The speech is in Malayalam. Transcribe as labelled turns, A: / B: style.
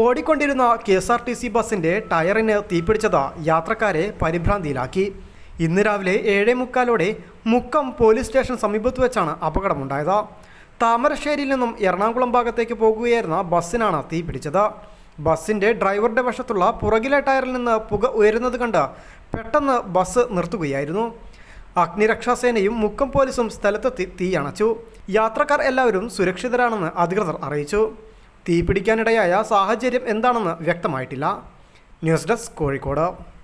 A: ഓടിക്കൊണ്ടിരുന്ന K S R T C ബസിന്റെ ടയറിന് തീപിടിച്ചത് യാത്രക്കാരെ പരിഭ്രാന്തിയിലാക്കി. ഇന്ന് രാവിലെ ഏഴേ മുക്കാലോടെ മുക്കം പോലീസ് സ്റ്റേഷൻ സമീപത്ത് വെച്ചാണ് അപകടമുണ്ടായത്. താമരശ്ശേരിയിൽ നിന്നും എറണാകുളം ഭാഗത്തേക്ക് പോകുകയായിരുന്ന ബസ്സിനാണ് തീപിടിച്ചത്. ബസ്സിന്റെ ഡ്രൈവറുടെ വശത്തുള്ള പുറകിലെ ടയറിൽ നിന്ന് പുക ഉയരുന്നത് കണ്ട് പെട്ടെന്ന് ബസ് നിർത്തുകയായിരുന്നു. അഗ്നിരക്ഷാസേനയും മുക്കം പോലീസും സ്ഥലത്തെത്തി തീയണച്ചു യാത്രക്കാർ എല്ലാവരും സുരക്ഷിതരാണെന്ന് അധികൃതർ അറിയിച്ചു. തീപിടിക്കാനിടയായ സാഹചര്യം എന്താണെന്ന് വ്യക്തമായിട്ടില്ല. News desk Kozhikode.